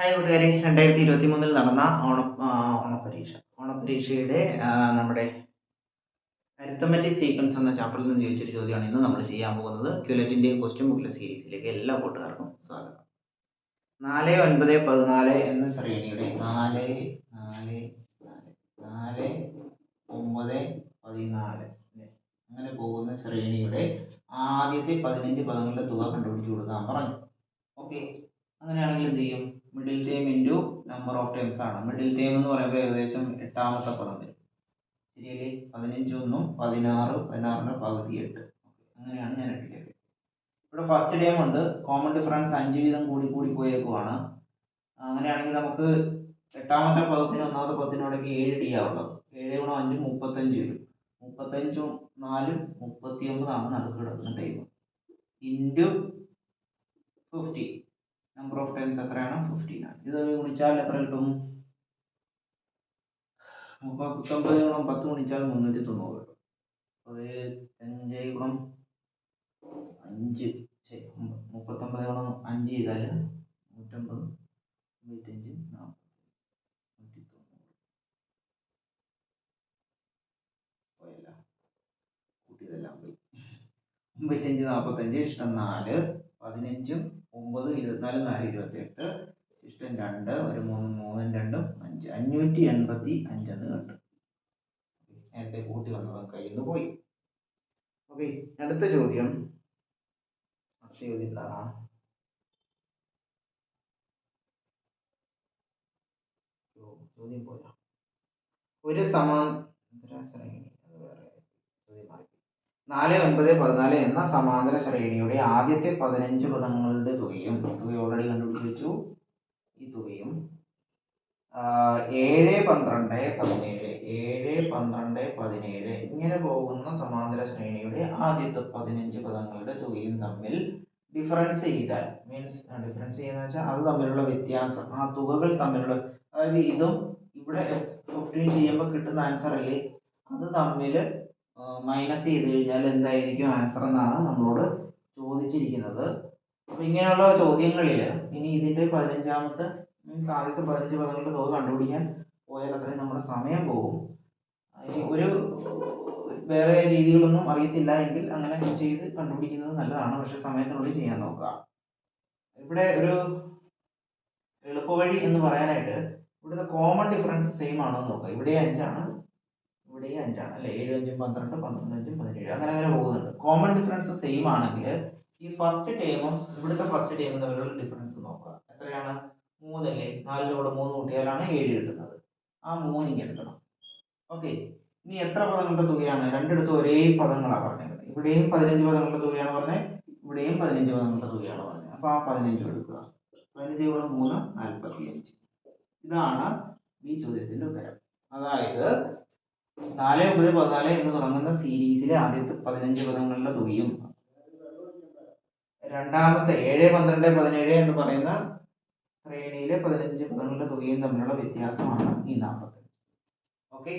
Hi കൂട്ടുകാരെ. രണ്ടായിരത്തി ഇരുപത്തി മൂന്നിൽ നടന്ന ഓണ ഓണപരീക്ഷ. ആ, നമ്മുടെ അരിത്തമെറ്റിക് സീക്വൻസ് എന്ന ചാപ്റ്ററിൽ നിന്ന് ചോദിച്ചൊരു ചോദ്യമാണ് ഇന്ന് നമ്മൾ ചെയ്യാൻ പോകുന്നത്. ക്യുലറ്റിന്റെയും ക്വസ്റ്റ്യൻ ബുക്കിലെ സീരീസിലേക്ക് എല്ലാ കൂട്ടുകാർക്കും സ്വാഗതം. നാല് ഒൻപത് പതിനാല് എന്ന ശ്രേണിയുടെ നാല് നാല് നാല് ഒമ്പത് പതിനാല് അങ്ങനെ പോകുന്ന ശ്രേണിയുടെ ആദ്യത്തെ പതിനഞ്ച് പദങ്ങളുടെ തുക കണ്ടുപിടിച്ചു കൊടുക്കാൻ പറഞ്ഞു. ഓക്കെ അങ്ങനെയാണെങ്കിൽ എന്ത് ചെയ്യും? Middle term into number of terms ആണ്. മിഡിൽ ടേം എന്ന് പറയുമ്പോൾ ഏകദേശം എട്ടാമത്തെ പദം വരും. ശരിയല്ലേ? പതിനഞ്ചൊന്നും പതിനാറ് പതിനാറിന്റെ പകുതി എട്ട്. അങ്ങനെയാണ് ഞാൻ എട്ടിലേക്ക് ഇവിടെ ഫസ്റ്റ് ടേം ഉണ്ട്. കോമൺ ഡിഫറൻസ് അഞ്ച് വീതം കൂടി കൂടി പോയേക്കുവാണ്. അങ്ങനെയാണെങ്കിൽ നമുക്ക് എട്ടാമത്തെ പദത്തിന് ഒന്നാമത്തെ പദത്തിനോടൊക്കെ ഏഴ് ഡി ആവുള്ളത് ഏഴ് ഗുണം അഞ്ച് മുപ്പത്തഞ്ച് വരും. മുപ്പത്തഞ്ചും നാലും മുപ്പത്തി ഒമ്പതാണ് നടുക്ക് കിടക്കുന്ന time. Into fifty number of times എത്രയാണ്? ഫിഫ്റ്റീൻ ആണ്. ഇത് ഗുണിച്ചാൽ എത്ര കിട്ടും? മുപ്പത്തൊമ്പത് ഗുണം പത്ത് ഗുണിച്ചാൽ മുന്നൂറ്റി തൊണ്ണൂറ് അഞ്ച് ഗുണം അഞ്ച്. മുപ്പത്തൊമ്പത് ഗുണം അഞ്ച് ചെയ്താൽ നൂറ്റമ്പത് നൂറ്റഞ്ച് നാൽപ്പത് നൂറ്റി തൊണ്ണൂറ്. പോയല്ല. കൂട്ടിയതെല്ലാം പോയി. അമ്പത്തഞ്ച് നാൽപ്പത്തഞ്ച് ഇഷ്ടം നാല് പതിനഞ്ചും ഒമ്പതും ഇരുപത്തിനാല് നാല് ഇരുപത്തിയെട്ട് ഇഷ്ടം രണ്ട് ഒരു മൂന്ന് മൂന്നും രണ്ടും അഞ്ച്. അഞ്ഞൂറ്റി എൺപത്തി അഞ്ചെന്ന് കണ്ടു. നേരത്തെ കൂട്ടി വന്നത് കയ്യിൽ നിന്ന് പോയി. ഓക്കെ അടുത്ത ചോദ്യം. അടുത്ത ചോദ്യം എന്താണ്? ചോദ്യം പോയാ ഒരു സമാന്തര ശ്രേണി അത് വേറെ ചോദ്യം മാറി നാല് ഒൻപത് പതിനാല് എന്ന സമാന്തര ശ്രേണിയുടെ ആദ്യത്തെ പതിനഞ്ച് പദങ്ങളുടെ തുകയും തുക ഓൾറെഡി കണ്ടുപിടിച്ചു. ഈ തുകയും ഏഴ് പന്ത്രണ്ട് പതിനേഴ് ഏഴ് പന്ത്രണ്ട് പതിനേഴ് ഇങ്ങനെ പോകുന്ന സമാന്തര ശ്രേണിയുടെ ആദ്യത്തെ പതിനഞ്ച് പദങ്ങളുടെ തുകയും തമ്മിൽ ഡിഫറൻസ് ചെയ്താൽ മീൻസ് ഡിഫറൻസ് ചെയ്യുന്ന വെച്ചാൽ അത് തമ്മിലുള്ള വ്യത്യാസം ആ തുകകൾ തമ്മിലുള്ള അതായത് ഇതും ഇവിടെ ഫിഫ്റ്റീൻ ചെയ്യുമ്പോൾ കിട്ടുന്ന ആൻസർ അല്ലേ? അത് തമ്മിൽ മൈനസ് ചെയ്ത് കഴിഞ്ഞാൽ എന്തായിരിക്കും? ആൻസർ എന്നാണ് നമ്മളോട് ചോദിച്ചിരിക്കുന്നത്. അപ്പൊ ഇങ്ങനെയുള്ള ചോദ്യങ്ങളിൽ ഇനി ഇതിന്റെ പതിനഞ്ചാമത്തെ മീൻസ് ആദ്യത്തെ പതിനഞ്ച് പദങ്ങളുടെ തുക കണ്ടുപിടിക്കാൻ പോയാൽ അത്രയും നമ്മുടെ സമയം പോകും. ഇനി ഒരു വേറെ രീതികളൊന്നും അറിയത്തില്ല എങ്കിൽ അങ്ങനെ ചെയ്ത് കണ്ടുപിടിക്കുന്നത് നല്ലതാണ്. പക്ഷെ സമയത്തിനുള്ളിൽ ചെയ്യാൻ നോക്കുക. ഇവിടെ ഒരു എളുപ്പവഴി എന്ന് പറയാനായിട്ട് ഇവിടുത്തെ കോമൺ ഡിഫറൻസ് സെയിം ആണോ എന്ന് നോക്കുക. ഇവിടെ അഞ്ചാണ് അഞ്ചാണ് അല്ലെ? ഏഴ് അഞ്ചും പന്ത്രണ്ട് പന്ത്രണ്ട് അഞ്ചും പതിനേഴ് അങ്ങനെ അങ്ങനെ പോകുന്നുണ്ട്. കോമൺ ഡിഫറൻസ് സെയിം ആണെങ്കിൽ ഈ ഫസ്റ്റ് ടേമും ഇവിടുത്തെ ഫസ്റ്റ് ടേമും തമ്മിലുള്ള ഡിഫറൻസ് നോക്കുക. എത്രയാണ്? മൂന്നല്ലേ? നാലിന്റെ കൂടെ മൂന്ന് കൂട്ടിയാലാണ് ഏഴ് കിട്ടുന്നത്. ആ മൂന്ന് ഇങ്ങനെ എടുക്കണം. ഓക്കെ ഇനി എത്ര പദങ്ങളുടെ തുകയാണ്? രണ്ടിടത്തും ഒരേ പദങ്ങളാണ് പറഞ്ഞത് ഇവിടെയും പതിനഞ്ച് പദങ്ങളുടെ തുകയാണ് പറഞ്ഞത് ഇവിടെയും പതിനഞ്ച് പദങ്ങളുടെ തുകയാണ് പറഞ്ഞത് അപ്പോൾ ആ പതിനഞ്ച് എടുക്കുക. പതിനഞ്ച് കൂടെ മൂന്ന് നാൽപ്പത്തി അഞ്ച് ഇതാണ് ഈ ചോദ്യത്തിന്റെ ഉത്തരം. അതായത് നാല് ഒമ്പത് പതിനാല് എന്ന് തുടങ്ങുന്ന സീരീസിലെ ആദ്യത്തെ പതിനഞ്ച് പദങ്ങളുടെ തുകയും രണ്ടാമത്തെ ഏഴ് പന്ത്രണ്ട് പതിനേഴ് എന്ന് പറയുന്ന ശ്രേണിയിലെ പതിനഞ്ച് പദങ്ങളുടെ തുകയും തമ്മിലുള്ള വ്യത്യാസമാണ് ഈ നാൽപ്പത്തി ഓക്കെ